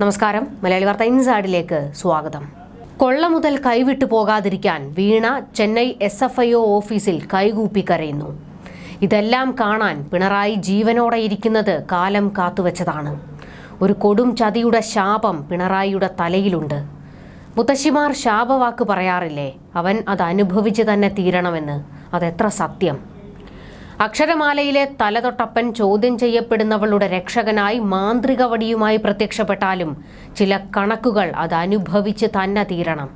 നമസ്കാരം. മലയാളി വാർത്ത ഇൻസാഡിലേക്ക് സ്വാഗതം. കൊള്ള മുതൽ കൈവിട്ടു പോകാതിരിക്കാൻ Veena Chennai S F I O ഓഫീസിൽ കൈകൂപ്പി കരയുന്നു. ഇതെല്ലാം കാണാൻ പിണറായി ജീവനോടെ ഇരിക്കുന്നത് കാലം കാത്തുവച്ചതാണ്. ഒരു കൊടും ചതിയുടെ ശാപം പിണറായിയുടെ തലയിലുണ്ട്. മുത്തശ്ശിമാർ ശാപവാക്ക് പറയാറില്ലേ? അവൻ അത് അനുഭവിച്ച് തന്നെ തീരണമെന്ന്. അതെത്ര സത്യം. അക്ഷരമാലയിലെ തലതൊട്ടപ്പൻ ചോദ്യം ചെയ്യപ്പെടുന്നവളുടെ രക്ഷകനായി മാന്ത്രിക വടിയുമായി പ്രത്യക്ഷപ്പെട്ടാലും ചില കണക്കുകൾ അത് അനുഭവിച്ച് തന്നെ തീരണം.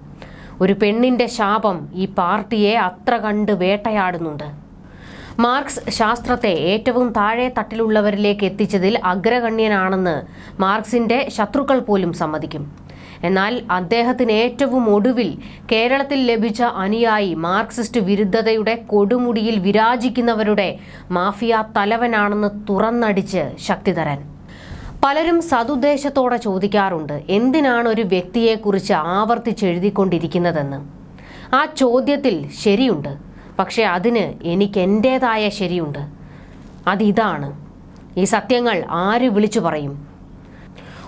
ഒരു പെണ്ണിന്റെ ശാപം ഈ പാർട്ടിയെ അത്ര കണ്ട് വേട്ടയാടുന്നുണ്ട്. മാർക്സ് ശാസ്ത്രത്തെ ഏറ്റവും താഴെ തട്ടിലുള്ളവരിലേക്ക് എത്തിച്ചതിൽ അഗ്രഗണ്യനാണെന്ന് മാർക്സിന്റെ ശത്രുക്കൾ പോലും സമ്മതിക്കും. എന്നാൽ അദ്ദേഹത്തിന് ഏറ്റവും ഒടുവിൽ കേരളത്തിൽ ലഭിച്ച അനുയായി മാർക്സിസ്റ്റ് വിരുദ്ധതയുടെ കൊടുമുടിയിൽ വിരാജിക്കുന്നവരുടെ മാഫിയ തലവനാണെന്ന് തുറന്നടിച്ച് ശക്തിധരൻ. പലരും സതുദ്ദേശത്തോടെ ചോദിക്കാറുണ്ട് എന്തിനാണ് ഒരു വ്യക്തിയെക്കുറിച്ച് ആവർത്തിച്ചെഴുതിക്കൊണ്ടിരിക്കുന്നതെന്ന്? ആ ചോദ്യത്തിൽ ശരിയുണ്ട് പക്ഷേ അതിന് എനിക്ക് എന്റേതായ ശരിയുണ്ട്. അതിതാണ്. ഈ സത്യങ്ങൾ ആര് വിളിച്ചു പറയും?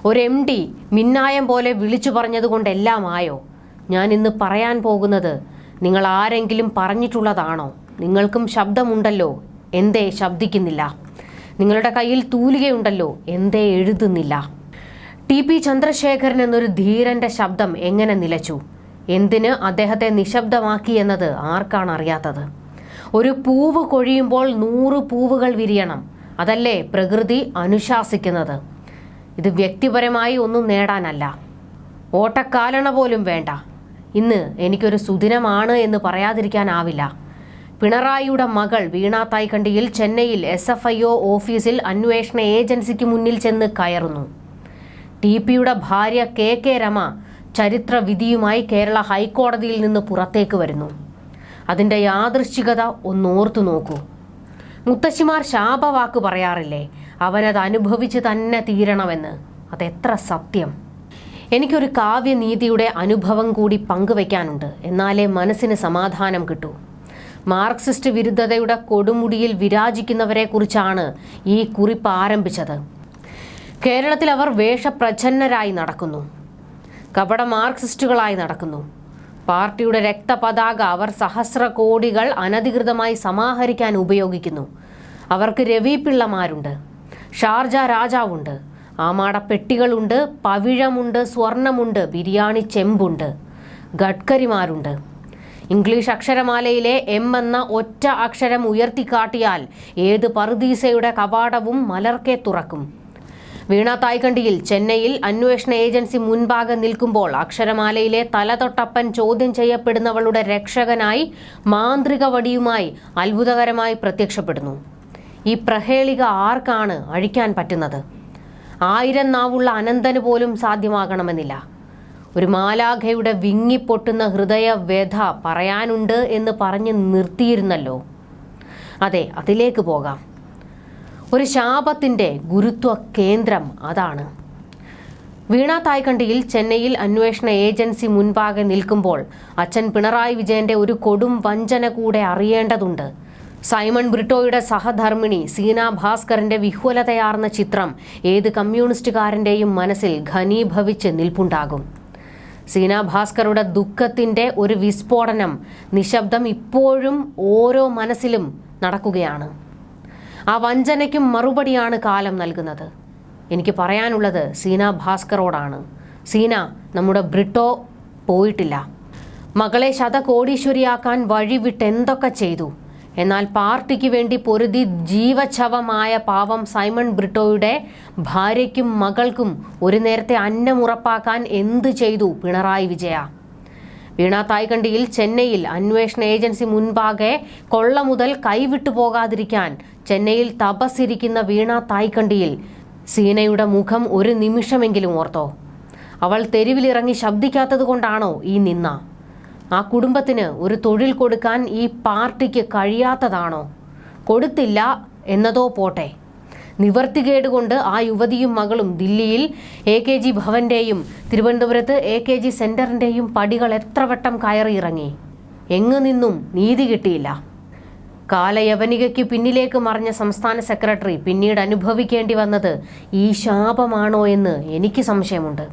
ഒരു എം ഡി മിന്നായം പോലെ വിളിച്ചു പറഞ്ഞതുകൊണ്ടെല്ലാം ആയോ ഞാൻ ഇന്ന് പറയാൻ പോകുന്നത് നിങ്ങൾ ആരെങ്കിലും പറഞ്ഞിട്ടുള്ളതാണോ? നിങ്ങൾക്കും ശബ്ദമുണ്ടല്ലോ. എന്തേ ശബ്ദിക്കുന്നില്ല? നിങ്ങളുടെ കയ്യിൽ തൂലികയുണ്ടല്ലോ. എന്തേ എഴുതുന്നില്ല? ടി പി ചന്ദ്രശേഖരൻ എന്നൊരു ധീരന്റെ ശബ്ദം എങ്ങനെ നിലച്ചു? എന്തിന് അദ്ദേഹത്തെ നിശബ്ദമാക്കി എന്നത് ആർക്കാണ് അറിയാത്തത്? ഒരു പൂവ് കൊഴിയുമ്പോൾ നൂറ് പൂവുകൾ വിരിയണം. അതല്ലേ പ്രകൃതി അനുശാസിക്കുന്നത്? ഇത് വ്യക്തിപരമായി ഒന്നും നേടാനല്ല. ഓട്ടക്കാലണ പോലും വേണ്ട. ഇന്ന് എനിക്കൊരു സുദിനമാണ് എന്ന് പറയാതിരിക്കാനാവില്ല. പിണറായിയുടെ മകൾ വീണ തായ്ക്കണ്ടിയിൽ ചെന്നൈയിൽ എസ് എഫ് ഐ ഒ ഓഫീസിൽ അന്വേഷണ ഏജൻസിക്ക് മുന്നിൽ ചെന്ന് കയറുന്നു. ടി പിയുടെ ഭാര്യ കെ കെ രമ ചരിത്ര വിധിയുമായി കേരള ഹൈക്കോടതിയിൽ നിന്ന് പുറത്തേക്ക് വരുന്നു. അതിന്റെ യാദൃശ്ചികത ഒന്നോർത്തു നോക്കൂ മുത്തശ്ശിമാർ ശാപവാക്ക് പറയാറില്ലേ? അവനത് അനുഭവിച്ച് തന്നെ തീരണമെന്ന്. അതെത്ര സത്യം. എനിക്കൊരു കാവ്യനീതിയുടെ അനുഭവം കൂടി പങ്കുവയ്ക്കാനുണ്ട് എന്നാലേ മനസ്സിന് സമാധാനം കിട്ടൂ. മാർക്സിസ്റ്റ് വിരുദ്ധതയുടെ കൊടുമുടിയിൽ വിരാജിക്കുന്നവരെ കുറിച്ചാണ് ഈ കുറിപ്പ് ആരംഭിച്ചത്. കേരളത്തിൽ അവർ വേഷപ്രച്ഛന്നരായി നടക്കുന്നു. കപട മാർക്സിസ്റ്റുകളായി നടക്കുന്നു. പാർട്ടിയുടെ രക്തപതാക അവർ സഹസ്ര കോടികൾ അനധികൃതമായി സമാഹരിക്കാൻ ഉപയോഗിക്കുന്നു. അവർക്ക് രവി പിള്ളമാരുണ്ട് ഷാർജ രാജാവുണ്ട്. ആമാട പെട്ടികളുണ്ട് പവിഴമുണ്ട് സ്വർണമുണ്ട് ബിരിയാണി ചെമ്പുണ്ട് ഗഡ്കരിമാരുണ്ട്. ഇംഗ്ലീഷ് അക്ഷരമാലയിലെ എം എന്ന ഒറ്റ അക്ഷരം ഉയർത്തിക്കാട്ടിയാൽ ഏത് പറുദീസയുടെ കവാടവും മലർക്കെ തുറക്കും. വീണ തായ്കണ്ടിയിൽ ചെന്നൈയിൽ അന്വേഷണ ഏജൻസി മുൻപാകെ നിൽക്കുമ്പോൾ അക്ഷരമാലയിലെ തലതൊട്ടപ്പൻ ചോദ്യം ചെയ്യപ്പെടുന്നവളുടെ രക്ഷകനായി മാന്ത്രിക വടിയുമായി അത്ഭുതകരമായി പ്രത്യക്ഷപ്പെടുന്നു. ഈ പ്രഹേളിക ആർക്കാണ് അഴിക്കാൻ പറ്റുന്നത്? ആയിരം നാവുള്ള അനന്തന് പോലും സാധ്യമാകണമെന്നില്ല. ഒരു മാലാഖയുടെ വിങ്ങിപ്പൊട്ടുന്ന ഹൃദയ വ്യഥ പറയാനുണ്ട് എന്ന് പറഞ്ഞ് നിർത്തിയിരുന്നല്ലോ. അതെ അതിലേക്ക് പോകാം. ഒരു ശാപത്തിന്റെ ഗുരുത്വ കേന്ദ്രം അതാണ്. വീണ തായ്ക്കണ്ടിയിൽ ചെന്നൈയിൽ അന്വേഷണ ഏജൻസി മുൻപാകെ നിൽക്കുമ്പോൾ അച്ഛൻ പിണറായി വിജയന്റെ ഒരു കൊടും വഞ്ചന കൂടെ അറിയേണ്ടതുണ്ട്. സൈമൺ ബ്രിട്ടോയുടെ സഹധർമ്മിണി സീന ഭാസ്കറിന്റെ വിഹ്വലതയാർന്ന ചിത്രം ഏത് കമ്മ്യൂണിസ്റ്റുകാരന്റെയും മനസ്സിൽ ഘനീഭവിച്ച് നിൽപ്പുണ്ടാകും. സീന ഭാസ്കറുടെ ദുഃഖത്തിന്റെ ഒരു വിസ്ഫോടനം നിശബ്ദം ഇപ്പോഴും ഓരോ മനസ്സിലും നടക്കുകയാണ്. ആ വഞ്ചനയ്ക്കും മറുപടിയാണ് കാലം നൽകുന്നത്. എനിക്ക് പറയാനുള്ളത് സീന ഭാസ്കറോടാണ്. സീന നമ്മുടെ ബ്രിട്ടോ പോയിട്ടില്ല. മകളെ ശതകോടീശ്വരിയാക്കാൻ വഴിവിട്ട് എന്തൊക്കെ ചെയ്തു? എന്നാൽ പാർട്ടിക്ക് വേണ്ടി പൊരുതി ജീവച്ഛവമായ പാവം സൈമൺ ബ്രിട്ടോയുടെ ഭാര്യയ്ക്കും മകൾക്കും ഒരു നേരത്തെ അന്നം ഉറപ്പാക്കാൻ എന്ത് ചെയ്തു പിണറായി വിജയ? വീണ തായ്കണ്ടിയിൽ ചെന്നൈയിൽ അന്വേഷണ ഏജൻസി മുൻപാകെ കൊള്ള മുതൽ കൈവിട്ടു പോകാതിരിക്കാൻ ചെന്നൈയിൽ തപസ്സിരിക്കുന്ന വീണ തായ്കണ്ടിയിൽ സീനയുടെ മുഖം ഒരു നിമിഷമെങ്കിലും ഓർത്തോ. അവൾ തെരുവിലിറങ്ങി ശബ്ദിക്കാത്തത് കൊണ്ടാണോ ഈ നിന്ന ആ കുടുംബത്തിന് ഒരു തൊഴിൽ കൊടുക്കാൻ ഈ പാർട്ടിക്ക് കഴിയാത്തതാണോ? കൊടുത്തില്ല എന്നതോ പോട്ടെ. നിവർത്തികേട് കൊണ്ട് ആ യുവതിയും മകളും ദില്ലിയിൽ എ കെ ജി ഭവന്റെയും തിരുവനന്തപുരത്ത് എ കെ ജി സെന്ററിന്റെയും പടികൾ എത്ര വട്ടം കയറിയിറങ്ങി എങ്ങു നിന്നും നീതി കിട്ടിയില്ല. കാലയവനികയ്ക്ക് പിന്നിലേക്ക് മറിഞ്ഞ സംസ്ഥാന സെക്രട്ടറി പിന്നീട് അനുഭവിക്കേണ്ടി വന്നത് ഈ ശാപമാണോ എന്ന് എനിക്ക് സംശയമുണ്ട്.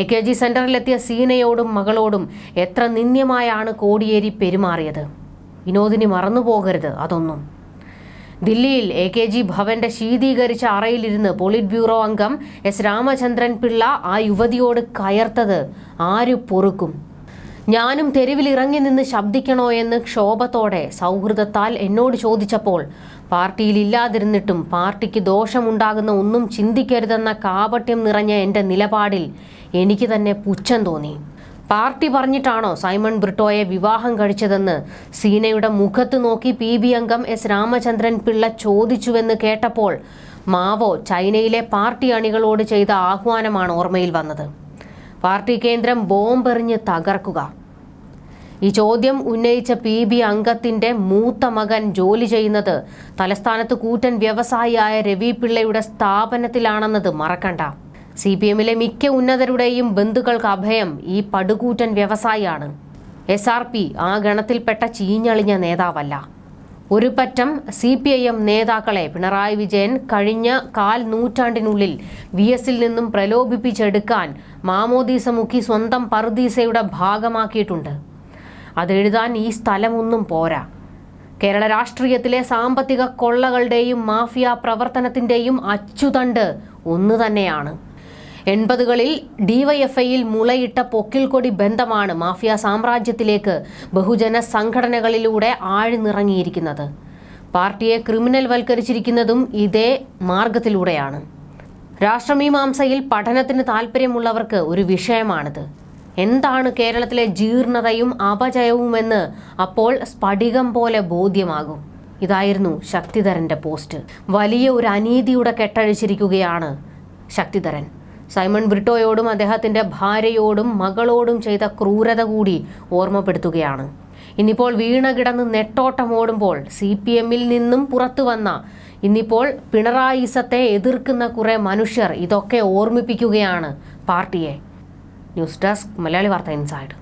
എ കെ ജി സെന്ററിലെത്തിയ സീനയോടും മകളോടും എത്ര നിന്ദ്യമായാണ് കോടിയേരി പെരുമാറിയത്? വിനോദിനി മറന്നുപോകരുത് അതൊന്നും. ദില്ലിയിൽ എ കെ ജി ഭവന്റെ ശീതീകരിച്ച അറയിലിരുന്ന് പോളിറ്റ് ബ്യൂറോ അംഗം എസ് രാമചന്ദ്രൻ പിള്ള ആ യുവതിയോട് കയർത്തത് ആര് പൊറുക്കും? ഞാനും തെരുവിൽ ഇറങ്ങി നിന്ന് ശബ്ദിക്കണോ എന്ന് ക്ഷോഭത്തോടെ സൗഹൃദത്താൽ എന്നോട് ചോദിച്ചപ്പോൾ പാർട്ടിയിൽ ഇല്ലാതിരുന്നിട്ടും പാർട്ടിക്ക് ദോഷമുണ്ടാകുന്ന ഒന്നും ചിന്തിക്കരുതെന്ന കാപട്യം നിറഞ്ഞ എന്റെ നിലപാടിൽ എനിക്ക് തന്നെ പുച്ഛം തോന്നി. പാർട്ടി പറഞ്ഞിട്ടാണോ സൈമൺ ബ്രിട്ടോയെ വിവാഹം കഴിച്ചതെന്ന് സീനയുടെ മുഖത്ത് നോക്കി പി ബി അംഗം എസ് രാമചന്ദ്രൻ പിള്ള ചോദിച്ചുവെന്ന് കേട്ടപ്പോൾ മാവോ ചൈനയിലെ പാർട്ടി അണികളോട് ചെയ്ത ആഹ്വാനമാണ് ഓർമ്മയിൽ വന്നത്. പാർട്ടി കേന്ദ്രം ബോംബെറിഞ്ഞ് തകർക്കുക. ഈ ചോദ്യം ഉന്നയിച്ച പി ബി അംഗത്തിന്റെ മൂത്ത മകൻ ജോലി ചെയ്യുന്നത് തലസ്ഥാനത്ത് കൂറ്റൻ വ്യവസായിയായ രവി പിള്ളയുടെ സ്ഥാപനത്തിലാണെന്നത് മറക്കണ്ട. സി പി എമ്മിലെ മിക്ക ഉന്നതരുടെയും ബന്ധുക്കൾക്ക് അഭയം ഈ പടുകൂറ്റൻ വ്യവസായിയാണ്. എസ് ആർ പി ആ ഗണത്തിൽപ്പെട്ട ചീഞ്ഞളിഞ്ഞ നേതാവല്ല. ഒരു പറ്റം സി പി ഐ എം നേതാക്കളെ പിണറായി വിജയൻ കഴിഞ്ഞ കാൽ നൂറ്റാണ്ടിനുള്ളിൽ വി എസിൽ നിന്നും പ്രലോഭിപ്പിച്ചെടുക്കാൻ മാമോദീസ മുഖി സ്വന്തം പറുദീസയുടെ ഭാഗമാക്കിയിട്ടുണ്ട്. അതെഴുതാൻ ഈ സ്ഥലമൊന്നും പോരാ. കേരള രാഷ്ട്രീയത്തിലെ സാമ്പത്തിക കൊള്ളകളുടെയും മാഫിയ പ്രവർത്തനത്തിന്റെയും അച്ചുതണ്ട് ഒന്നു തന്നെയാണ്. എൺപതുകളിൽ ഡിവൈഎഫ്ഐയിൽ മുളയിട്ട പൊക്കിൽക്കൊടി ബന്ധമാണ് മാഫിയ സാമ്രാജ്യത്തിലേക്ക് ബഹുജന സംഘടനകളിലൂടെ ആഴ്ന്നിറങ്ങിയിരിക്കുന്നത്. പാർട്ടിയെ ക്രിമിനൽ വൽക്കരിച്ചിരിക്കുന്നതും ഇതേ മാർഗത്തിലൂടെയാണ്. രാഷ്ട്രമീമാംസയിൽ പഠനത്തിന് താല്പര്യമുള്ളവർക്ക് ഒരു വിഷയമാണിത്. എന്താണ് കേരളത്തിലെ ജീർണതയും അപജയവുമെന്ന് അപ്പോൾ സ്ഫടികം പോലെ ബോധ്യമാകും. ഇതായിരുന്നു ശക്തിധരന്റെ പോസ്റ്റ്. വലിയ ഒരു അനീതിയുടെ കെട്ടഴിച്ചിരിക്കുകയാണ് ശക്തിധരൻ. സൈമൺ ബ്രിട്ടോയോടും അദ്ദേഹത്തിന്റെ ഭാര്യയോടും മകളോടും ചെയ്ത ക്രൂരത കൂടി ഓർമ്മപ്പെടുത്തുകയാണ്. ഇന്നിപ്പോൾ വീണ കിടന്ന് നെട്ടോട്ടമോടുമ്പോൾ സി പി എമ്മിൽ നിന്നും പുറത്തു വന്ന ഇന്നിപ്പോൾ പിണറായിസത്തെ എതിർക്കുന്ന കുറേ മനുഷ്യർ ഇതൊക്കെ ഓർമ്മിപ്പിക്കുകയാണ് പാർട്ടിയെ. ന്യൂസ് ഡെസ്ക് മലയാളി വാർത്ത ഇൻസൈഡ്.